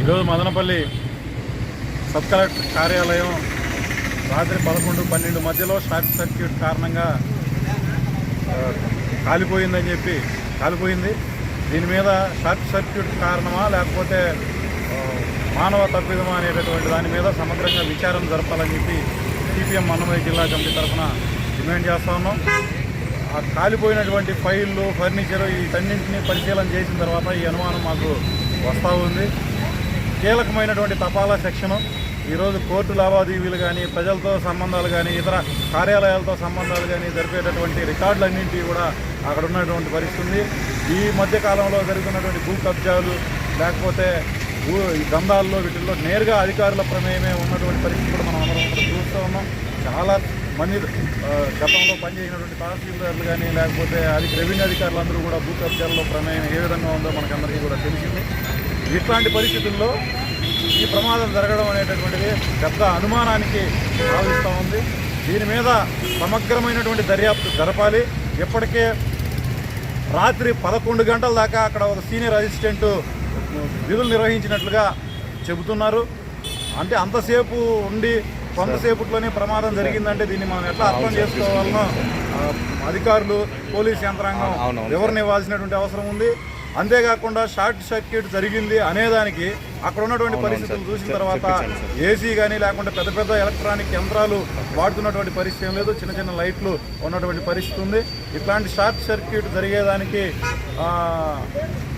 ఈరోజు Madanapalle sub collector కార్యాలయం రాత్రి పదకొండు పన్నెండు మధ్యలో షార్ట్ సర్క్యూట్ కారణంగా కాలిపోయిందని చెప్పి కాలిపోయింది. దీని మీద షార్ట్ సర్క్యూట్ కారణమా లేకపోతే మానవ తప్పిదమా అనేటటువంటి దాని మీద సమగ్రంగా విచారణ జరపాలని చెప్పి సిపిఎం అన్నమయ్య జిల్లా కమిటీ తరఫున డిమాండ్ చేస్తా ఉన్నాం. ఆ కాలిపోయినటువంటి ఫైళ్ళు ఫర్నిచర్ వీటన్నింటినీ పరిశీలన చేసిన తర్వాత ఈ అనుమానం మాకు వస్తూ ఉంది. కీలకమైనటువంటి తపాలా సెక్షను ఈరోజు కోర్టు లావాదేవీలు కానీ ప్రజలతో సంబంధాలు కానీ ఇతర కార్యాలయాలతో సంబంధాలు కానీ జరిపేటటువంటి రికార్డులన్నింటినీ కూడా అక్కడ ఉన్నటువంటి పరిస్థితి ఉంది. ఈ మధ్యకాలంలో జరుగుతున్నటువంటి భూ కబ్జాలు లేకపోతే భూ ఈ దందాల్లో వీటిల్లో నేరుగా అధికారుల ప్రమేయమే ఉన్నటువంటి పరిస్థితి కూడా మనం అందరం చూస్తూ ఉన్నాం. చాలా మంది గతంలో పనిచేసినటువంటి తహసీల్దారులు కానీ లేకపోతే అది రెవెన్యూ అధికారులు అందరూ కూడా భూ కబ్జాల్లో ప్రమేయం ఏ విధంగా ఉందో మనకందరికీ కూడా తెలిసింది. ఇట్లాంటి పరిస్థితుల్లో ఈ ప్రమాదం జరగడం అనేటటువంటిది పెద్ద అనుమానానికి భావిస్తూ ఉంది. దీని మీద సమగ్రమైనటువంటి దర్యాప్తు జరపాలి. ఇప్పటికే రాత్రి పదకొండు గంటల దాకా అక్కడ ఒక సీనియర్ అసిస్టెంట్ విధులు నిర్వహించినట్లుగా చెబుతున్నారు. అంటే అంతసేపు ఉండి కొంతసేపట్లోనే ప్రమాదం జరిగిందంటే దీన్ని మనం ఎట్లా అర్థం చేసుకోవాలనో ఆ, అధికారులు పోలీస్ యంత్రాంగం. వివరణ ఇవ్వాల్సినటువంటి అవసరం ఉంది. అంతేకాకుండా షార్ట్ సర్క్యూట్ జరిగింది అనేదానికి అక్కడ ఉన్నటువంటి పరిస్థితులు. చూసిన తర్వాత. ఏసీ కానీ లేకుంటే పెద్ద పెద్ద ఎలక్ట్రానిక్ యంత్రాలు వాడుతున్నటువంటి పరిస్థితి ఏం లేదు. చిన్న చిన్న లైట్లు ఉన్నటువంటి పరిస్థితి ఉంది. ఇట్లాంటి షార్ట్ సర్క్యూట్ జరిగేదానికి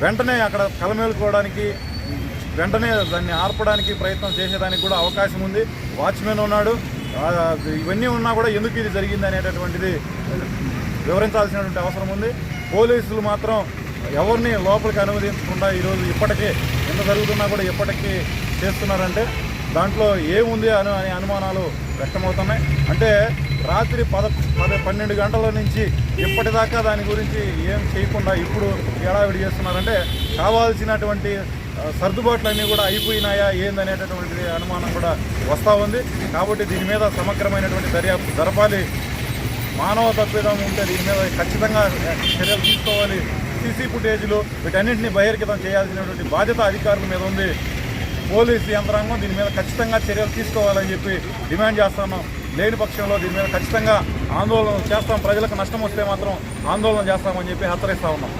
వెంటనే అక్కడ కలమేలుకోవడానికి వెంటనే దాన్ని ఆర్పడానికి ప్రయత్నం చేసేదానికి కూడా అవకాశం ఉంది. వాచ్మెన్ ఉన్నాడు. ఇవన్నీ ఉన్నా కూడా ఎందుకు ఇది జరిగింది అనేటటువంటిది వివరించాల్సినటువంటి అవసరం ఉంది. పోలీసులు మాత్రం ఎవరిని లోపలికి అనుమతించకుండా ఈరోజు ఇప్పటికే ఎంత జరుగుతున్నా కూడా ఇప్పటికీ చేస్తున్నారంటే దాంట్లో ఏముంది అని అనే అనుమానాలు వ్యక్తమవుతున్నాయి. అంటే రాత్రి పద పది పన్నెండు గంటల నుంచి ఇప్పటిదాకా దాని గురించి ఏం చేయకుండా ఇప్పుడు ఏడావిడి చేస్తున్నారంటే కావాల్సినటువంటి సర్దుబాట్లన్నీ కూడా అయిపోయినాయా ఏందనేటటువంటి అనుమానం కూడా వస్తూ ఉంది. కాబట్టి దీని మీద సమగ్రమైనటువంటి దర్యాప్తు జరపాలి. మానవ తప్పిదం ఉంటే దీని మీద ఖచ్చితంగా చర్యలు తీసుకోవాలి. సీసీ ఫుటేజ్లు వీటన్నింటినీ బహిర్గతం చేయాల్సినటువంటి బాధ్యత అధికారుల మీద ఉంది. పోలీసు యంత్రాంగం దీని మీద ఖచ్చితంగా చర్యలు తీసుకోవాలని చెప్పి డిమాండ్ చేస్తున్నాం లేని పక్షంలో దీని మీద ఖచ్చితంగా ఆందోళన చేస్తాం. ప్రజలకు నష్టం వస్తే మాత్రం ఆందోళన చేస్తామని చెప్పి హెచ్చరిస్తా ఉన్నాం.